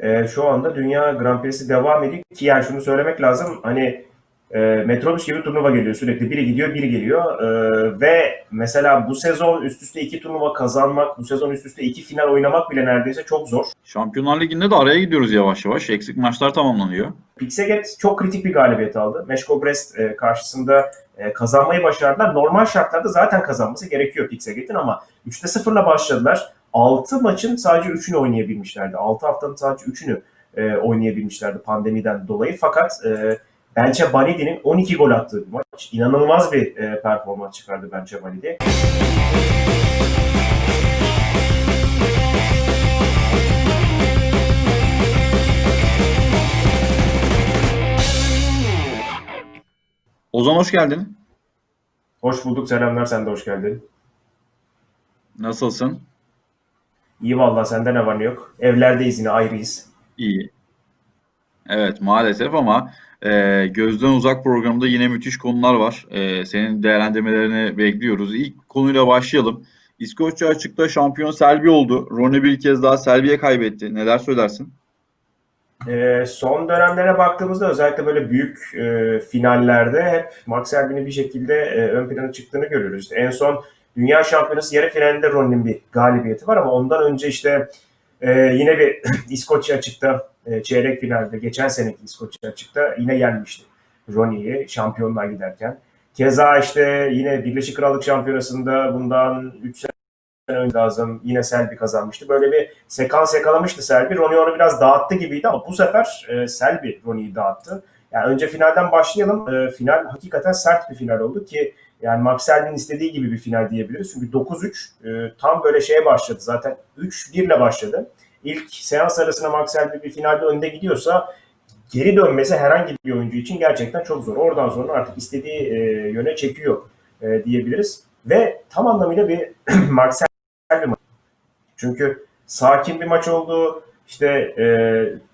e, şu anda Dünya Grand Prix'si devam ediyor ki yani şunu söylemek lazım hani e, metrobüs gibi turnuva geliyor sürekli biri gidiyor biri geliyor E, ve mesela bu sezon üst üste iki turnuva kazanmak bu sezon üst üste iki final oynamak bile neredeyse çok zor. Şampiyonlar Ligi'nde de araya gidiyoruz yavaş yavaş. Eksik maçlar tamamlanıyor. Pixeget çok kritik bir galibiyet aldı. Meşko Brest e, karşısında e, kazanmayı başardılar. Normal şartlarda zaten kazanması gerekiyor Pixeget'in ama 3'te 0'la başladılar. 6 maçın sadece 3'ünü oynayabilmişlerdi. 6 haftanın sadece 3'ünü e, oynayabilmişlerdi pandemiden dolayı. Fakat e, Bençe Balidi'nin 12 gol attığı bir maç. İnanılmaz bir e, performans çıkardı Bençe Balidi. Ozan hoş geldin. Hoş bulduk. Selamlar. Sen de hoş geldin. Nasılsın? İyi vallahi sende ne var ne yok. Evlerdeyiz yine ayrıyız. İyi. Evet maalesef ama e, Gözden Uzak programında yine müthiş konular var. E, senin değerlendirmelerini bekliyoruz. İlk konuyla başlayalım. İskoçya açıkta şampiyon Selby oldu. Ronnie bir kez daha Selby'ye kaybetti. Neler söylersin? Ee, son dönemlere baktığımızda özellikle böyle büyük e, finallerde hep Max Selby'nin bir şekilde e, ön plana çıktığını görüyoruz. En son Dünya Şampiyonası yarı finalinde Ronnie'nin bir galibiyeti var ama ondan önce işte e, yine bir İskoçya açıkta e, çeyrek finalde geçen seneki İskoçya açıkta yine yenmişti Ronnie'yi şampiyonluğa giderken. Keza işte yine Birleşik Krallık Şampiyonası'nda bundan 3 sene önce lazım. Yine Selby kazanmıştı. Böyle bir sekans yakalamıştı Selby. Ronnie onu biraz dağıttı gibiydi ama bu sefer e, Selby Ronnie'yi dağıttı. Yani önce finalden başlayalım. E, final hakikaten sert bir final oldu ki yani Max Selby'nin istediği gibi bir final diyebiliriz. Çünkü 9-3 e, tam böyle şeye başladı. Zaten 3-1 ile başladı. İlk seans arasında Max Selby bir finalde önde gidiyorsa geri dönmesi herhangi bir oyuncu için gerçekten çok zor. Oradan sonra artık istediği e, yöne çekiyor e, diyebiliriz. Ve tam anlamıyla bir Max bir maç. Çünkü sakin bir maç oldu. İşte e,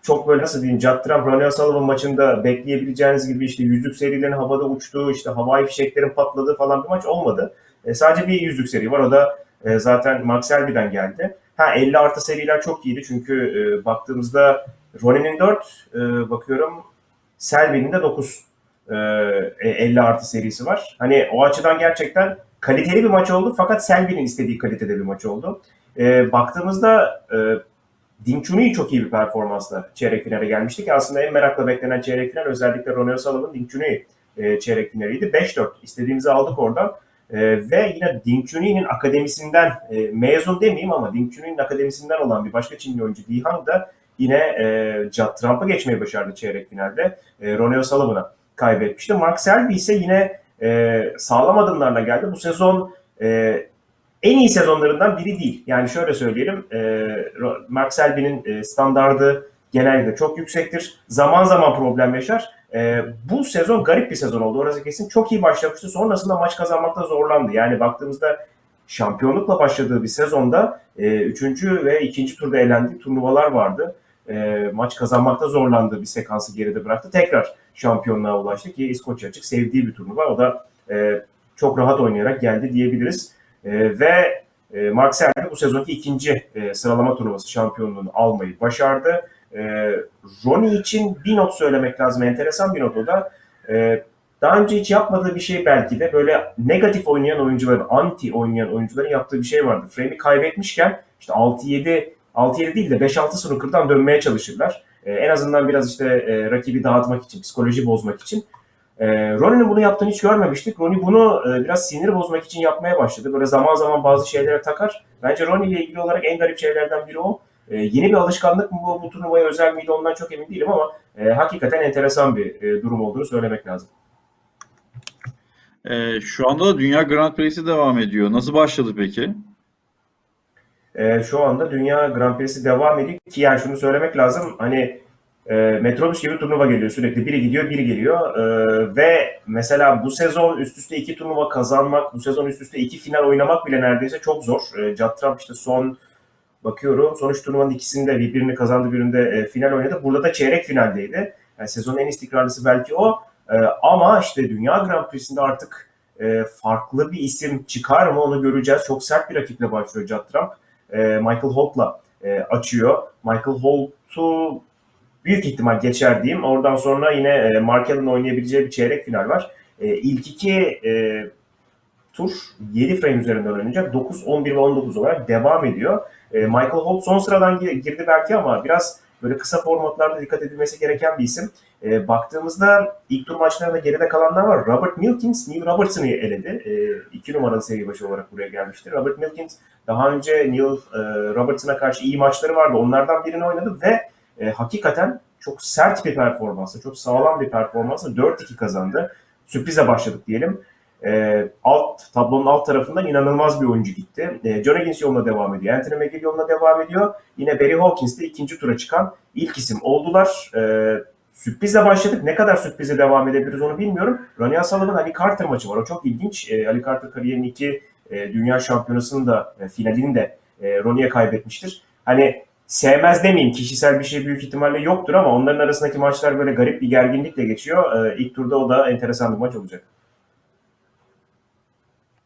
çok böyle nasıl diyeyim Ronnie O'Sullivan maçında bekleyebileceğiniz gibi işte yüzlük serilerin havada uçtuğu, işte havai fişeklerin patladığı falan bir maç olmadı. E, sadece bir yüzlük seri var. O da e, zaten Max Selby'den geldi. Ha 50 artı seriler çok iyiydi çünkü e, baktığımızda Ronnie'nin 4, e, bakıyorum Selby'nin de 9 e, 50 artı serisi var. Hani o açıdan gerçekten kaliteli bir maç oldu fakat Selby'nin istediği kalitede bir maç oldu. E, baktığımızda e, Ding Junhui çok iyi bir performansla çeyrek finale gelmişti ki aslında en merakla beklenen çeyrek final özellikle Ronnie O'Sullivan Ding Junhui e, çeyrek finaliydi. 5-4 istediğimizi aldık oradan. E, ve yine Ding Junhui'nin akademisinden e, mezun demeyeyim ama Ding Junhui'nin akademisinden olan bir başka Çinli oyuncu Di Hang da yine e, Judd Trump'a geçmeyi başardı çeyrek finalde. E, Ronnie O'Sullivan'a kaybetmişti. Mark Selby ise yine e, sağlam adımlarla geldi. Bu sezon e, en iyi sezonlarından biri değil. Yani şöyle söyleyelim, e, Mark Selby'nin e, standardı genelde çok yüksektir. Zaman zaman problem yaşar. E, bu sezon garip bir sezon oldu. Orası kesin. Çok iyi başlamıştı. Sonrasında maç kazanmakta zorlandı. Yani baktığımızda şampiyonlukla başladığı bir sezonda e, üçüncü ve ikinci turda elendiği turnuvalar vardı. E, maç kazanmakta zorlandığı bir sekansı geride bıraktı. Tekrar şampiyonluğa ulaştı ki İskoçya açık sevdiği bir turnuva. O da e, çok rahat oynayarak geldi diyebiliriz. E, ve e, Mark Selby bu sezonki ikinci e, sıralama turnuvası şampiyonluğunu almayı başardı. E, Ronnie için bir not söylemek lazım. Enteresan bir not o da. E, daha önce hiç yapmadığı bir şey belki de böyle negatif oynayan oyuncuların, anti oynayan oyuncuların yaptığı bir şey vardı. Frame'i kaybetmişken işte 6-7 6-7 değil de 5-6 snooker'dan dönmeye çalışırlar. E, en azından biraz işte e, rakibi dağıtmak için, psikoloji bozmak için. E, Ronnie'nin bunu yaptığını hiç görmemiştik. Ronnie bunu e, biraz sinir bozmak için yapmaya başladı. Böyle zaman zaman bazı şeylere takar. Bence Ronnie ile ilgili olarak en garip şeylerden biri o. E, yeni bir alışkanlık mı bu, bu turnuvaya özel miydi ondan çok emin değilim ama e, hakikaten enteresan bir e, durum olduğunu söylemek lazım. E, şu anda da Dünya Grand Prix'si devam ediyor. Nasıl başladı peki? E, şu anda Dünya Grand Prix'si devam ediyor ki yani şunu söylemek lazım. Hani e, metrobüs gibi turnuva geliyor sürekli. Biri gidiyor, biri geliyor. E, ve mesela bu sezon üst üste iki turnuva kazanmak, bu sezon üst üste iki final oynamak bile neredeyse çok zor. E, Judd Trump işte son bakıyorum son üç turnuvanın ikisinde birbirini kazandı, birinde e, final oynadı. Burada da çeyrek finaldeydi. Yani sezonun en istikrarlısı belki o. E, ama işte Dünya Grand Prix'sinde artık e, farklı bir isim çıkar mı onu göreceğiz. Çok sert bir rakiple başlıyor Judd Trump. E, Michael Holt'la e, açıyor. Michael Holt Hoult'u büyük ihtimal geçer diyeyim. Oradan sonra yine e, Markel'in oynayabileceği bir çeyrek final var. E, ilk iki e, tur 7 frame üzerinden oynanacak. 9, 11 ve 19 olarak devam ediyor. Michael Holt son sıradan gi- girdi belki ama biraz böyle kısa formatlarda dikkat edilmesi gereken bir isim. E, baktığımızda ilk tur maçlarında geride kalanlar var. Robert Milkins, Neil Robertson'ı eledi. E, iki numaralı seri başı olarak buraya gelmişti. Robert Milkins daha önce Neil e, Robertson'a karşı iyi maçları vardı. Onlardan birini oynadı ve e, hakikaten çok sert bir performansla, çok sağlam bir performansla 4-2 kazandı. Sürprize başladık diyelim. E, alt tablonun alt tarafından inanılmaz bir oyuncu gitti. E, John Higgins yoluna devam ediyor. Anthony McGill yoluna devam ediyor. Yine Barry Hawkins de ikinci tura çıkan ilk isim oldular. E, sürprizle başladık. Ne kadar sürprize devam edebiliriz onu bilmiyorum. Ronnie Sullivan Ali Carter maçı var. O çok ilginç. E, Ali Carter kariyerinin iki e, dünya şampiyonasının da e, finalini de e, Ronnie'ye kaybetmiştir. Hani sevmez demeyeyim. Kişisel bir şey büyük ihtimalle yoktur ama onların arasındaki maçlar böyle garip bir gerginlikle geçiyor. E, ilk turda o da enteresan bir maç olacak.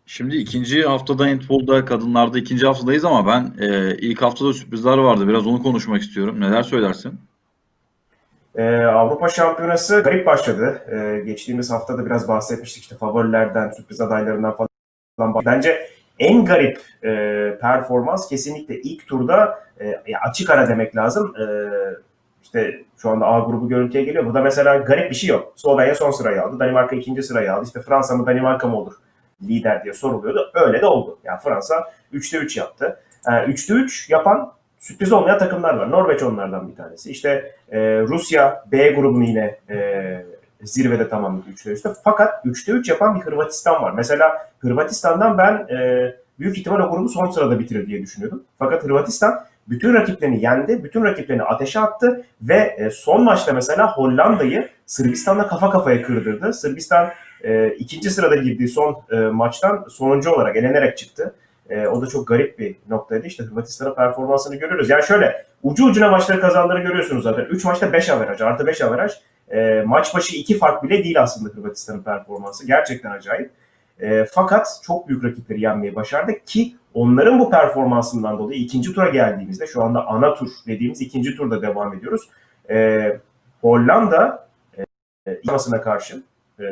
Şimdi ikinci haftada handball'da kadınlarda ikinci haftadayız ama ben e, ilk haftada sürprizler vardı. Biraz onu konuşmak istiyorum. Neler söylersin? Ee, Avrupa Şampiyonası garip başladı. Ee, geçtiğimiz hafta da biraz bahsetmiştik işte favorilerden, sürpriz adaylarından falan. Bence en garip e, performans kesinlikle ilk turda e, açık ara demek lazım. E, işte şu anda A grubu görüntüye geliyor. Burada mesela garip bir şey yok. Slovenya son sırayı aldı. Danimarka ikinci sırayı aldı. İşte Fransa mı Danimarka mı olur lider diye soruluyordu. Öyle de oldu. Yani Fransa 3'te 3 yaptı. Yani 3'te 3 yapan sürpriz olmayan takımlar var. Norveç onlardan bir tanesi. İşte e, Rusya B grubunu yine e, zirvede tamamladı 3'te 3'te. Fakat 3'te 3 yapan bir Hırvatistan var. Mesela Hırvatistan'dan ben e, büyük ihtimal o grubu son sırada bitirir diye düşünüyordum. Fakat Hırvatistan bütün rakiplerini yendi, bütün rakiplerini ateşe attı ve e, son maçta mesela Hollanda'yı Sırbistan'la kafa kafaya kırdırdı. Sırbistan e, ikinci sırada girdiği son e, maçtan sonuncu olarak elenerek çıktı. E, o da çok garip bir noktaydı. İşte Hırvatistan'ın performansını görüyoruz. Yani şöyle ucu ucuna maçları kazandığını görüyorsunuz zaten. 3 maçta 5 averaj, artı 5 averaj. E, maç başı 2 fark bile değil aslında Hırvatistan'ın performansı. Gerçekten acayip. E, fakat çok büyük rakipleri yenmeyi başardı ki onların bu performansından dolayı ikinci tura geldiğimizde şu anda ana tur dediğimiz ikinci turda devam ediyoruz. E, Hollanda e, karşı e,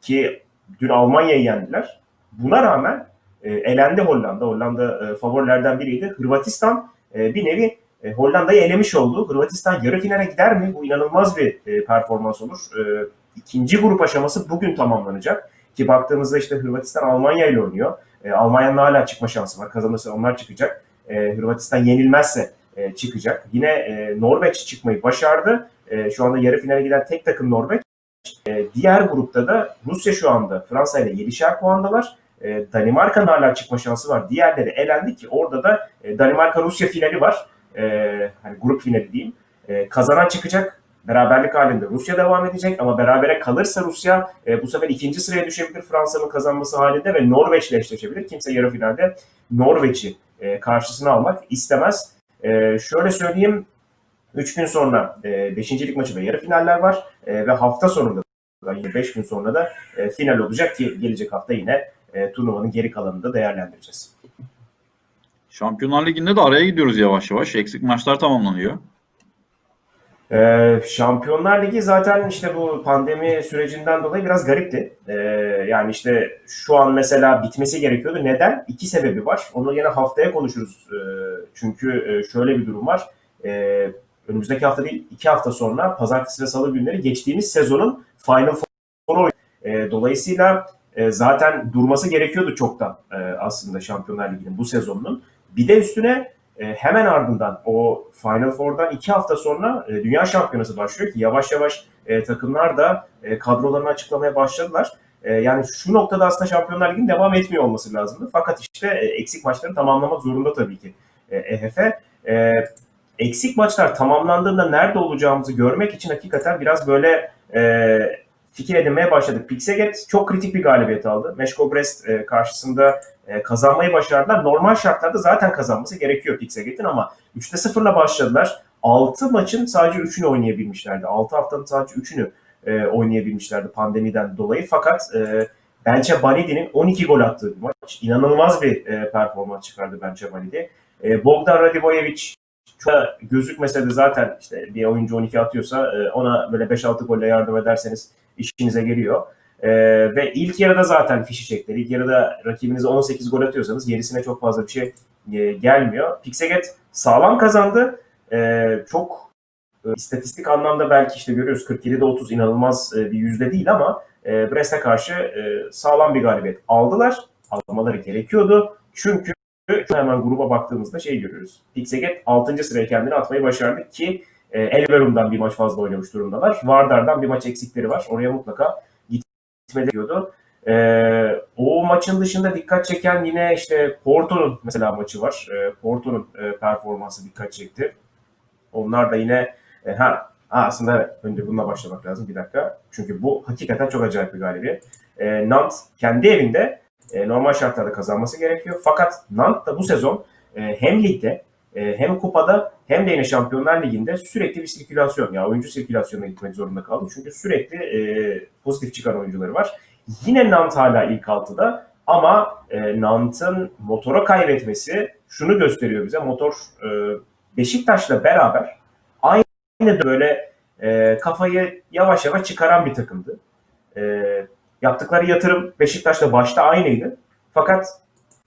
ki dün Almanya'yı yendiler. Buna rağmen e, elendi Hollanda. Hollanda e, favorilerden biriydi. Hırvatistan e, bir nevi e, Hollanda'yı elemiş oldu. Hırvatistan yarı finale gider mi? Bu inanılmaz bir e, performans olur. E, ikinci grup aşaması bugün tamamlanacak. Ki baktığımızda işte Hırvatistan Almanya ile oynuyor. E, Almanya'nın hala çıkma şansı var. Kazanırsa onlar çıkacak. E, Hırvatistan yenilmezse e, çıkacak. Yine e, Norveç çıkmayı başardı. E, şu anda yarı finale giden tek takım Norveç. E, diğer grupta da Rusya şu anda Fransa ile 7'şer puandalar. E, Danimarka'nın hala çıkma şansı var. Diğerleri elendi ki orada da e, Danimarka-Rusya finali var. E, hani grup finali diyeyim. E, kazanan çıkacak. Beraberlik halinde Rusya devam edecek ama berabere kalırsa Rusya e, bu sefer ikinci sıraya düşebilir Fransa'nın kazanması halinde ve Norveç'le eşleşebilir. Kimse yarı finalde Norveç'i e, karşısına almak istemez. E, şöyle söyleyeyim 3 gün sonra 5. E, lig maçı ve yarı finaller var e, ve hafta sonunda da yine 5 gün sonra da e, final olacak ki gelecek hafta yine e, turnuvanın geri kalanını da değerlendireceğiz. Şampiyonlar Ligi'nde de araya gidiyoruz yavaş yavaş. Eksik maçlar tamamlanıyor. Ee, Şampiyonlar Ligi zaten işte bu pandemi sürecinden dolayı biraz garipti. Ee, yani işte şu an mesela bitmesi gerekiyordu. Neden? İki sebebi var. Onu yine haftaya konuşuruz. Ee, çünkü e, şöyle bir durum var. Ee, önümüzdeki hafta değil, iki hafta sonra pazartesi ve salı günleri geçtiğimiz sezonun Final Four e, Dolayısıyla e, zaten durması gerekiyordu çoktan e, aslında Şampiyonlar Ligi'nin bu sezonunun. Bir de üstüne e, hemen ardından o Final Four'dan iki hafta sonra e, Dünya Şampiyonası başlıyor ki yavaş yavaş e, takımlar da kadrolarını açıklamaya başladılar. Yani şu noktada aslında Şampiyonlar Ligi'nin devam etmiyor olması lazımdı. Fakat işte eksik maçları tamamlamak zorunda tabii ki e, EHF. Eksik maçlar tamamlandığında nerede olacağımızı görmek için hakikaten biraz böyle fikir edinmeye başladık. Pixeget çok kritik bir galibiyet aldı. Meşko Brest karşısında e, kazanmayı başardılar. Normal şartlarda zaten kazanması gerekiyor Pixeget'in ama 3'te 0'la başladılar. 6 maçın sadece 3'ünü oynayabilmişlerdi. 6 haftanın sadece 3'ünü e, oynayabilmişlerdi pandemiden dolayı. Fakat e, Bençe Balidi'nin 12 gol attığı bir maç. İnanılmaz bir e, performans çıkardı Bençe Balidi. E, Bogdan Radivojevic çok gözükmese de zaten işte bir oyuncu 12 atıyorsa e, ona böyle 5-6 golle yardım ederseniz işinize geliyor. E, ve ilk yarıda zaten fişi çektiler. İlk yarıda rakibinize 18 gol atıyorsanız gerisine çok fazla bir şey e, gelmiyor. Pixeget sağlam kazandı. E, çok e, istatistik anlamda belki işte görüyoruz 47'de 30 inanılmaz e, bir yüzde değil ama e, Brest'e karşı e, sağlam bir galibiyet aldılar. Almaları gerekiyordu. Çünkü hemen gruba baktığımızda şey görüyoruz. Pixeget 6. sıraya kendini atmayı başardı ki e, Elverum'dan bir maç fazla oynamış durumdalar. Vardar'dan bir maç eksikleri var. Oraya mutlaka gitmeli gerekiyordu. E, o maçın dışında dikkat çeken yine işte Porto'nun mesela maçı var. E, Porto'nun e, performansı dikkat çekti. Onlar da yine e, ha, ha aslında önce bununla başlamak lazım bir dakika. Çünkü bu hakikaten çok acayip bir galibiyet. E, Nantes kendi evinde e, normal şartlarda kazanması gerekiyor. Fakat Nantes da bu sezon e, hem ligde e, hem kupada hem de yine Şampiyonlar Ligi'nde sürekli bir sirkülasyon, ya oyuncu sirkülasyonuna gitmek zorunda kaldı. Çünkü sürekli e, pozitif çıkan oyuncuları var. Yine Nantes hala ilk 6'da ama e, Nantes'ın motora kaybetmesi şunu gösteriyor bize. Motor e, Beşiktaş'la beraber aynı böyle e, kafayı yavaş yavaş çıkaran bir takımdı. E, yaptıkları yatırım Beşiktaş'la başta aynıydı. Fakat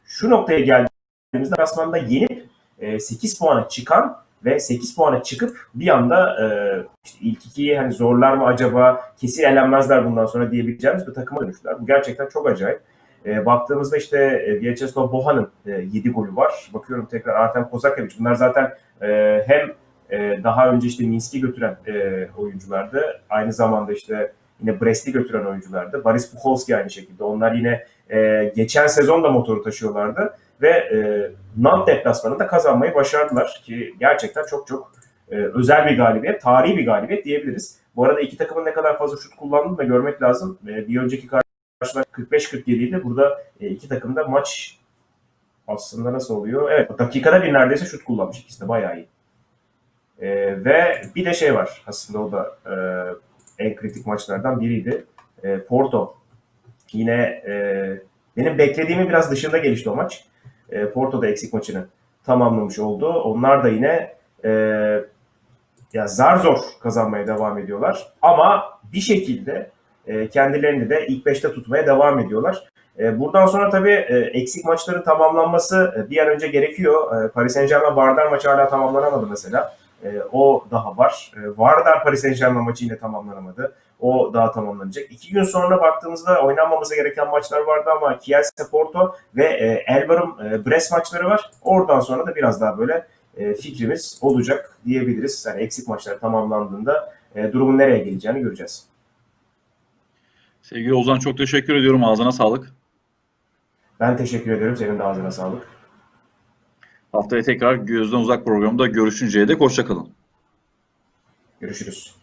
şu noktaya geldiğimizde Rasman'da yenip e, 8 puana çıkan ve 8 puana çıkıp bir anda e, işte ilk ikiyi hani zorlar mı acaba kesin elenmezler bundan sonra diyebileceğimiz bir takıma dönüştüler. Bu gerçekten çok acayip. E, baktığımızda işte e, Vyacheslav Bohan'ın e, 7 golü var. Bakıyorum tekrar Artem Kozakovic. Bunlar zaten e, hem e, daha önce işte Minsk'i götüren e, oyunculardı. Aynı zamanda işte yine Brest'i götüren oyunculardı. Boris Pucholski aynı şekilde. Onlar yine e, geçen sezon da motoru taşıyorlardı ve e, Nantes deplasmanında kazanmayı başardılar ki gerçekten çok çok e, özel bir galibiyet, tarihi bir galibiyet diyebiliriz. Bu arada iki takımın ne kadar fazla şut kullandığını da görmek lazım. E, bir önceki karşılaşma 45-47 idi. Burada e, iki takım da maç aslında nasıl oluyor? Evet dakikada bir neredeyse şut kullanmış. İkisi de bayağı iyi. E, ve bir de şey var aslında o da e, en kritik maçlardan biriydi. E, Porto yine e, benim beklediğimin biraz dışında gelişti o maç. E, Porto'da eksik maçını tamamlamış oldu. Onlar da yine e, ya zar zor kazanmaya devam ediyorlar. Ama bir şekilde e, kendilerini de ilk beşte tutmaya devam ediyorlar. E, buradan sonra tabii e, eksik maçların tamamlanması e, bir an önce gerekiyor. E, Paris Saint Germain Vardar maçı hala tamamlanamadı mesela. E, o daha var. E, Vardar Paris Saint Germain maçı yine tamamlanamadı. O daha tamamlanacak. İki gün sonra baktığımızda oynanmaması gereken maçlar vardı ama Kielse Porto ve e, Elverum e, Brest maçları var. Oradan sonra da biraz daha böyle e, fikrimiz olacak diyebiliriz. Yani eksik maçlar tamamlandığında e, durumun nereye geleceğini göreceğiz. Sevgili Ozan çok teşekkür ediyorum. Ağzına sağlık. Ben teşekkür ederim. Senin de ağzına sağlık. Haftaya tekrar Gözden Uzak programında görüşünceye dek hoşçakalın. Görüşürüz.